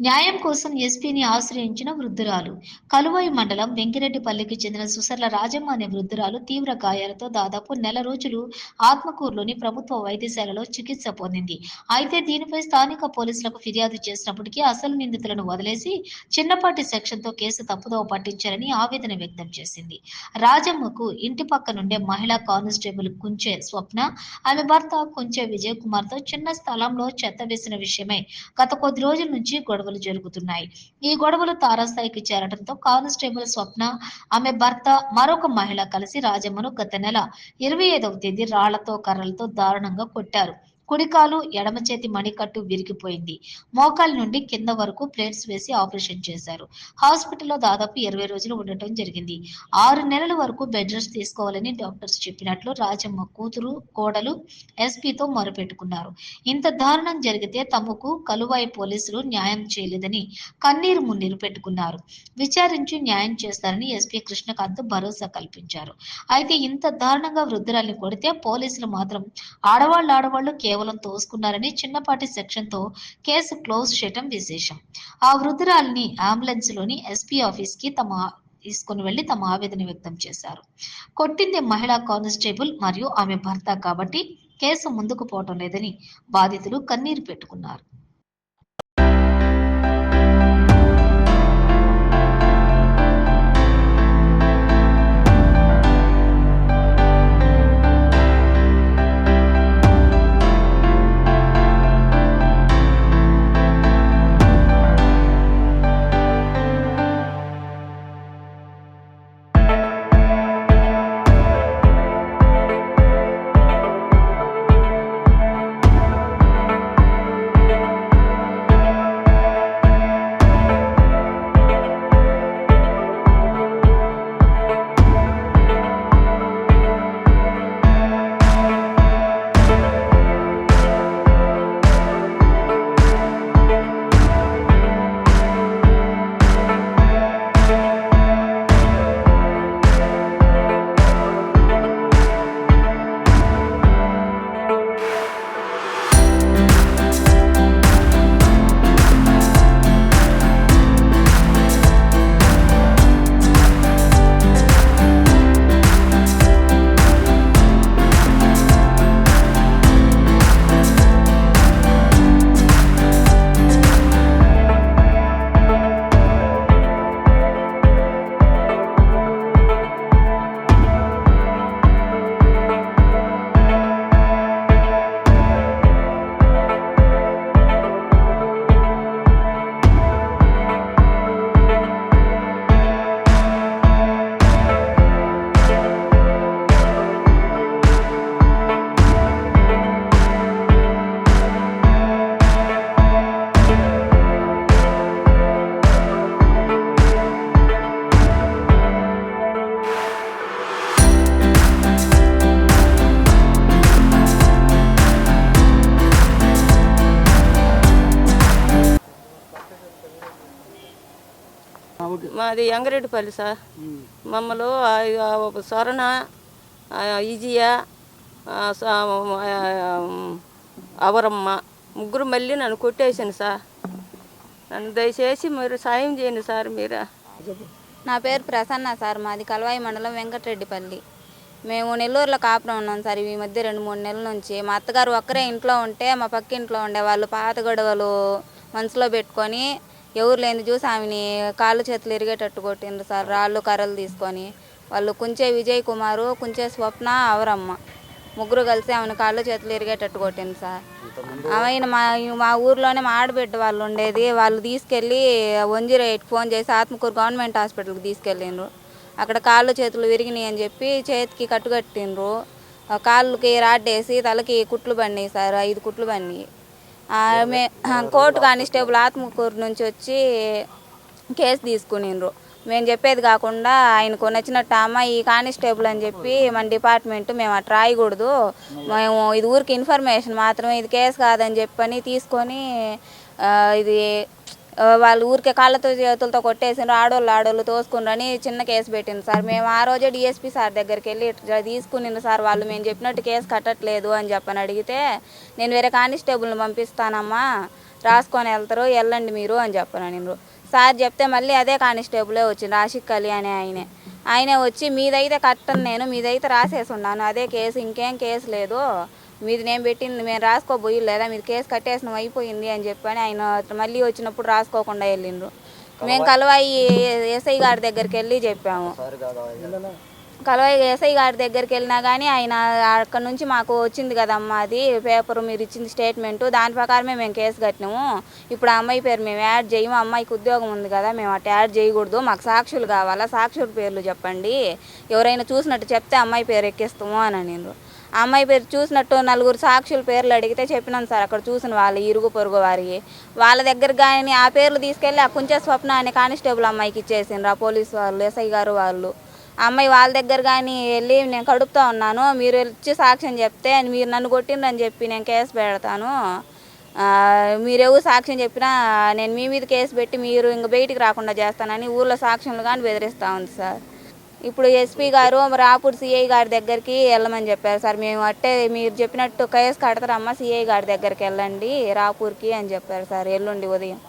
న్యాయం కోసం ఎస్పీని ఆశ్రయించిన వృద్ధురాలు. కలువై మండలం వెంకిరెడ్డిపల్లికి చెందిన సుసర్ల రాజమ్మ అనే వృద్ధురాలు తీవ్ర గాయాలతో దాదాపు నెల రోజులు ఆత్మకూరులోని ప్రభుత్వ వైద్యశాలలో చికిత్స పొందింది. అయితే దీనిపై స్థానిక పోలీసులకు ఫిర్యాదు చేసినప్పటికీ అసలు నిందితులను వదిలేసి చిన్నపాటి సెక్షన్తో కేసు తప్పుదోవ పట్టించారని ఆవేదన వ్యక్తం చేసింది. రాజమ్మకు ఇంటి పక్క నుండే మహిళా కానిస్టేబుల్ కుంచే స్వప్న ఆమె భర్త కుంచే విజయ్ కుమార్తో చిన్న స్థలంలో చెత్త వేసిన విషయమై గత కొద్ది రోజుల నుంచి గొడవ గొడవలు జరుగుతున్నాయి. ఈ గొడవలు తారాస్థాయికి చేరడంతో కానిస్టేబుల్ స్వప్న ఆమె భర్త మరొక మహిళ కలిసి రాజమ్మను గత నెల ఇరవై ఐదవ తేదీ రాళ్ళతో కర్రలతో దారుణంగా కొట్టారు. కుడికాలు ఎడమ చేతి మణికట్టు విరిగిపోయింది. మోకాల నుండి కింద వరకు ప్లేట్స్ వేసి ఆపరేషన్ చేశారు. హాస్పిటల్లో దాదాపు ఇరవై రోజులు ఉండటం జరిగింది. ఆరు నెలల వరకు బెడ్ రెస్ట్ తీసుకోవాలని డాక్టర్స్ చెప్పినట్లు రాజమ్మ కూతురు కోడలు ఎస్పీతో మొరపెట్టుకున్నారు. ఇంత దారుణం జరిగితే తమకు కలువాయి పోలీసులు న్యాయం చేయలేదని కన్నీరు మున్నీరు పెట్టుకున్నారు. విచారించి న్యాయం చేస్తారని ఎస్పీ కృష్ణకాంత్ భరోసా కల్పించారు. అయితే ఇంత దారుణంగా వృద్ధురాల్ని కొడితే పోలీసులు మాత్రం ఆడవాళ్ళు ఆడవాళ్ళు కేవలం తోసుకున్నారని చిన్నపాటి సెక్షన్తో కేసు క్లోజ్ చేయటం విశేషం. ఆ వృద్ధురాలిని అంబులెన్స్లోని ఎస్పీ ఆఫీస్కి తమ తీసుకుని వెళ్ళి తమ ఆవేదన వ్యక్తం చేశారు. కొట్టింది మహిళా కానిస్టేబుల్ మరియు ఆమె భర్త కాబట్టి కేసు ముందుకు పోవటం లేదని బాధితులు కన్నీరు పెట్టుకున్నారు. మాది యంగరెడ్డిపల్లి సార్. ఆ స్వర్ణ ఆ అవరమ్మ ముగ్గురు మళ్ళీ నన్ను కొట్టేసాను సార్. నన్ను దయచేసి మీరు సాయం చేయండి సార్ మీరు. నా పేరు ప్రసన్న సార్. మాది కలవాయి మండలం వెంకటరెడ్డిపల్లి. మేము నెల్లూరులో కాపురం ఉన్నాం సార్. ఈ మధ్య రెండు మూడు నెలల నుంచి. మా అత్తగారు ఒక్కరే ఇంట్లో ఉంటే మా పక్క ఇంట్లో ఉండే వాళ్ళు పాత గొడవలు మనసులో పెట్టుకొని ఎవరు లేని చూసి ఆమెని కాళ్ళు చేతులు ఇరిగేటట్టు కొట్టిండ్రు సార్. రాళ్ళు కర్రలు తీసుకొని వాళ్ళు కుంచే విజయ్ కుమారు కుంచే స్వప్న అవరమ్మ. ముగ్గురు కలిసి ఆమెను కాళ్ళు చేతులు ఇరిగేటట్టు కొట్టింది సార్. ఆమె మా మా ఊర్లోనే మా ఆడబిడ్డ వాళ్ళు ఉండేది. వాళ్ళు తీసుకెళ్ళి వన్ జీరో ఎయిట్ ఫోన్ చేసి ఆత్మకూరు గవర్నమెంట్ హాస్పిటల్కి తీసుకెళ్ళిండ్రు. అక్కడ కాళ్ళు చేతులు విరిగినాయి అని చెప్పి చేతికి కట్టుకట్టిండ్రు. కాళ్ళకి రాడ్డేసి తలకి కుట్లు పడినాయి సార్. ఐదు కుట్లు పడినాయి. ఆమె కోర్టు కానిస్టేబుల్ ఆత్మకూరు నుంచి వచ్చి కేసు తీసుకునిండ్రు. మేము చెప్పేది కాకుండా ఆయనకు నచ్చినట్టు అమ్మ ఈ కానిస్టేబుల్ అని చెప్పి మన డిపార్ట్మెంట్ మేము అట్లా రాయకూడదు. మేము ఇది ఊరికి ఇన్ఫర్మేషన్ మాత్రమే ఇది కేసు కాదని చెప్పని తీసుకొని ఇది వాళ్ళు ఊరికే కాళ్ళతో చేతులతో కొట్టేసిండ్రు ఆడోళ్ళు ఆడోళ్ళు తోసుకుండ్రని చిన్న కేసు పెట్టింది సార్. మేము ఆ రోజే డిఎస్పీ సార్ దగ్గరికి వెళ్ళి ఇట్లా తీసుకునింది సార్ వాళ్ళు మేము చెప్పినట్టు కేసు కట్టట్లేదు అని చెప్పని అడిగితే నేను వేరే కానిస్టేబుల్ని పంపిస్తానమ్మా రాసుకొని వెళ్తారు వెళ్ళండి మీరు అని చెప్పాను నేను సార్ చెప్తే మళ్ళీ అదే కానిస్టేబులే వచ్చింది ఆషిక్ అలీ అనే ఆయనే. ఆయనే వచ్చి మీదైతే కట్టను నేను మీదైతే రాసేసి ఉన్నాను అదే కేసు ఇంకేం కేసు లేదు మీది నేను పెట్టింది మేము రాసుకోబోయి లేదా మీరు కేసు కట్టేసిన అయిపోయింది అని చెప్పని ఆయన మళ్ళీ వచ్చినప్పుడు రాసుకోకుండా వెళ్ళిండ్రు. మేము కలవాయి ఎస్ఐ గారి దగ్గరికి వెళ్ళి చెప్పాము. కలవాయి ఎస్ఐ గారి దగ్గరికి వెళ్ళినా కానీ ఆయన అక్కడ నుంచి మాకు వచ్చింది కదమ్మా అది పేపర్ మీరు ఇచ్చింది స్టేట్మెంట్. దాని ప్రకారమే మేము కేసు కట్టినాము. ఇప్పుడు ఆ అమ్మాయి పేరు మేము యాడ్ చేయము. అమ్మాయికి ఉద్యోగం ఉంది కదా మేము అటు యాడ్ చేయకూడదు. మాకు సాక్షులు కావాలా? సాక్షుల పేర్లు చెప్పండి. ఎవరైనా చూసినట్టు చెప్తే అమ్మాయి పేరు ఎక్కిస్తాము అని అనిండ్రు. ఆ అమ్మాయి పేరు చూసినట్టు నలుగురు సాక్షుల పేర్లు అడిగితే చెప్పినాను సార్ అక్కడ చూసిన వాళ్ళు ఇరుగు పొరుగు వారికి వాళ్ళ దగ్గర కానీ ఆ పేర్లు తీసుకెళ్ళి ఆ కుంచె స్వప్న అనే కానిస్టేబుల్ అమ్మాయికి ఇచ్చేసిండ్రు ఆ పోలీసు వాళ్ళు ఎస్ఐ గారు వాళ్ళు. ఆ అమ్మాయి వాళ్ళ దగ్గర కానీ వెళ్ళి నేను కడుపుతా ఉన్నాను మీరు వచ్చి సాక్ష్యం చెప్తే మీరు నన్ను కొట్టిండ్రని చెప్పి నేను కేసు పెడతాను. మీరెవరు సాక్ష్యం చెప్పినా నేను మీ మీద కేసు పెట్టి మీరు ఇంక బయటికి రాకుండా చేస్తానని ఊర్లో సాక్ష్యంలు కానీ బెదిరిస్తూ ఉంది సార్. ఇప్పుడు ఎస్పీ గారు రాపూర్ సిఐ గారి దగ్గరికి వెళ్ళమని చెప్పారు. సార్ మేము అట్టే మీరు చెప్పినట్టు కేసు కడతారమ్మా సిఐ గారి దగ్గరికి వెళ్ళండి రాపూర్కి అని చెప్పారు సార్ ఎల్లుండి ఉదయం.